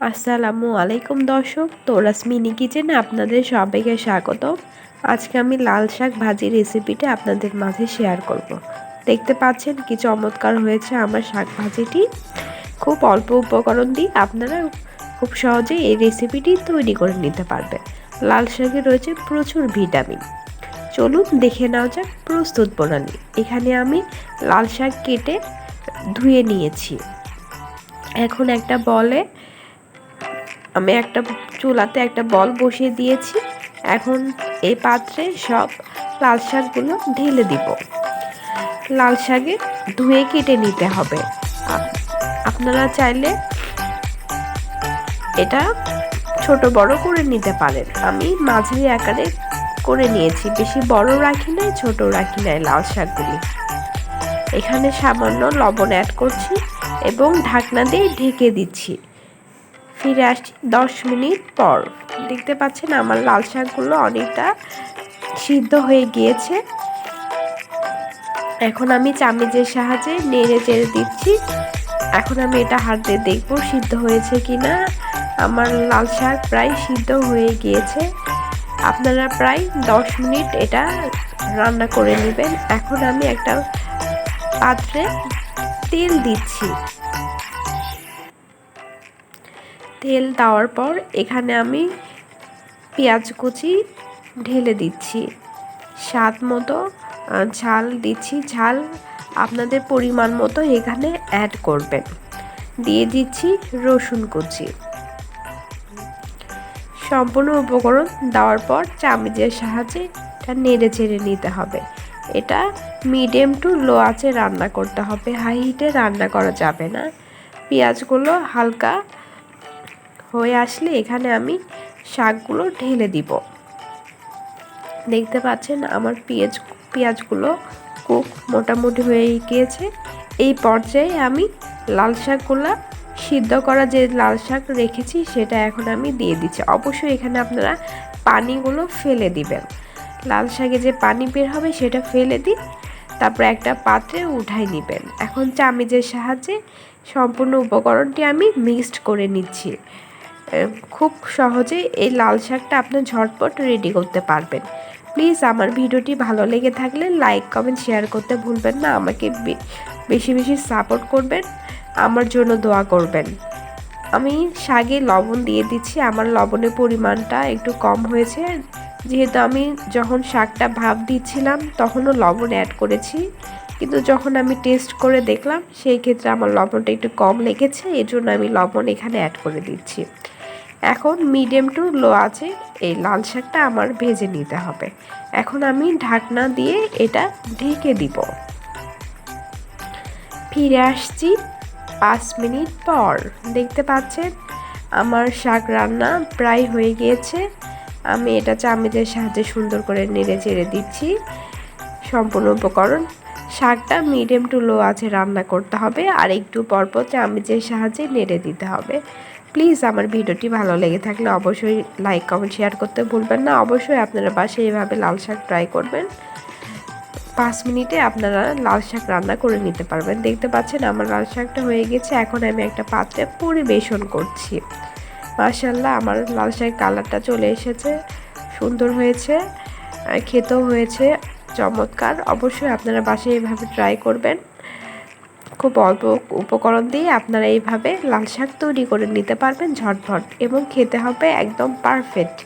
আসসালামু আলাইকুম দর্শক তোরাস মিনি কিচেনে আপনাদের সবাইকে স্বাগত আজকে আমি লাল শাক ভাজি রেসিপিটা আপনাদের মাঝে শেয়ার করব। দেখতে পাচ্ছেন কি চমৎকার হয়েছে আমার শাক ভাজিটি। খুব অল্প উপকরণ দিয়ে আপনারা খুব সহজেই এই রেসিপিটি তৈরি করে নিতে পারবেন। লাল শাকে রয়েছে প্রচুর ভিটামিন। চলুন দেখে নেওয়া যাক প্রস্তুত প্রণালী। এখানে আমি লাল শাক কেটে ধুয়ে নিয়েছি। এখন একটা বলে আমি একটা চুলাতে একটা বল বসিয়ে দিয়েছি। এখন এই পাত্রে সব লাল শাকগুলো ঢেলে দিব। লাল শাকে ধুয়ে কেটে নিতে হবে। আপনারা চাইলে এটা ছোট বড় করে নিতে পারেন। আমি মাঝারি আকারে করে নিয়েছি। বেশি বড় রাখি নাই, ছোট রাখি নাই লাল শাকগুলি। এখানে সামান্য লবণ অ্যাড করছি এবং ঢাকনা দিয়ে ঢেকে দিচ্ছি। ফিরে আসছি দশ মিনিট পর। দেখতে পাচ্ছেন আমার লাল শাকগুলো অনেকটা সিদ্ধ হয়ে গিয়েছে। এখন আমি চামিচের সাহায্যে নেড়ে চেড়ে দিচ্ছি। এখন আমি এটা হাত দিয়ে দেখব সিদ্ধ হয়েছে কি না আমার লাল শাক প্রায় সিদ্ধ হয়ে গিয়েছে। আপনারা প্রায় দশ মিনিট এটা রান্না করে নেবেন। এখন আমি একটা পাত্রে তেল দিচ্ছি। তেল দেওয়ার পর এখানে আমি পেঁয়াজ কুচি ঢেলে দিচ্ছি। স্বাদ মতো ঝাল দিচ্ছি। ঝাল আপনাদের পরিমাণ মতো এখানে অ্যাড করবেন। দিয়ে দিচ্ছি রসুন কুচি। সম্পূর্ণ উপকরণ দেওয়ার পর চামিচের সাহায্যে এটা নেড়ে চেড়ে নিতে হবে। এটা মিডিয়াম টু লো আঁচে রান্না করতে হবে। হাই হিটে রান্না করা যাবে না। পেঁয়াজগুলো হালকা হয়ে আসলে এখানে আমি শাকগুলো ঢেলে দিব। দেখতে পাচ্ছেন আমার পেঁয়াজ, পেঁয়াজগুলো কুক মোটামুটি হয়ে গিয়েছে। এই পর্যায়ে আমি লাল শাকগুলো সিদ্ধ করা যে লাল শাক রেখেছি সেটা এখন আমি দিয়ে দিচ্ছি। অবশ্যই এখানে আপনারা পানিগুলো ফেলে দিবেন। লাল শাকে যে পানি বের হবে সেটা ফেলে দিন, তারপর একটা পাত্রে উঠাই নেবেন। এখন চামিচের সাহায্যে সম্পূর্ণ উপকরণটি আমি মিক্সড করে নিচ্ছি। খুব সহজে এই লাল শাকটা আপনি ঝটপট রেডি করতে পারবেন। প্লিজ আমার ভিডিওটি ভালো লেগে থাকলে লাইক কমেন্ট শেয়ার করতে ভুলবেন না। আমাকে বেশি বেশি সাপোর্ট করবেন, আমার জন্য দোয়া করবেন। আমি শাকে লবণ দিয়ে দিচ্ছি। আমার লবণের পরিমাণটা একটু কম হয়েছে। যেহেতু আমি যখন শাকটা ভাব দিচ্ছিলাম, তখনও লবণ অ্যাড করেছি। কিন্তু যখন আমি টেস্ট করে দেখলাম, সেই ক্ষেত্রে আমার লবণটা একটু কম লেগেছে। এর জন্য আমি লবণ এখানে অ্যাড করে দিচ্ছি। এখন মিডিয়াম টু লো আছে, এই লাল শাকটা আমার ভেজে নিতে হবে। এখন আমি ঢাকনা দিয়ে এটা ঢেকে দিব। ফিরে আসছি পাঁচ মিনিট পর। দেখতে পাচ্ছেন, আমার শাক রান্না প্রায় হয়ে গিয়েছে। আমি এটা চামচের সাহায্যে সুন্দর করে নেড়ে চেড়ে দিচ্ছি। সম্পূর্ণ উপকরণ। শাকটা মিডিয়াম টু লো আছে, রান্না করতে হবে। আর একটু পরপর চামচের সাহায্যে নেড়ে দিতে হবে। প্লিজ আমার ভিডিওটি ভালো লেগে থাকলে অবশ্যই লাইক, কমেন্ট, শেয়ার করতে ভুলবেন না। অবশ্যই আপনারা বাসায় এভাবে লাল শাক ট্রাই করবেন। পাঁচ মিনিটে আপনারা লাল শাক রান্না করে নিতে পারবেন। দেখতে পাচ্ছেন আমার লাল শাকটা হয়ে গেছে। এখন আমি একটা পাত্রে পরিবেশন করছি। মার্শাল্লাহ আমার লাল শাক কালারটা চলে এসেছে। সুন্দর হয়েছে খেতেও হয়েছে, চমৎকার। অবশ্যই আপনারা বাসায় এভাবে ট্রাই করবেন। খুব অল্প উপকরণ দিয়ে আপনারা এইভাবে লাল শাক তৈরি করে নিতে পারবেন ঝটঝট এবং খেতে হবে একদম পারফেক্ট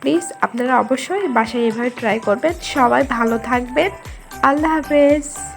প্লিজ আপনারা অবশ্যই বাসায় এভাবে ট্রাই করবেন। সবাই ভালো থাকবেন। আল্লাহ হাফেজ।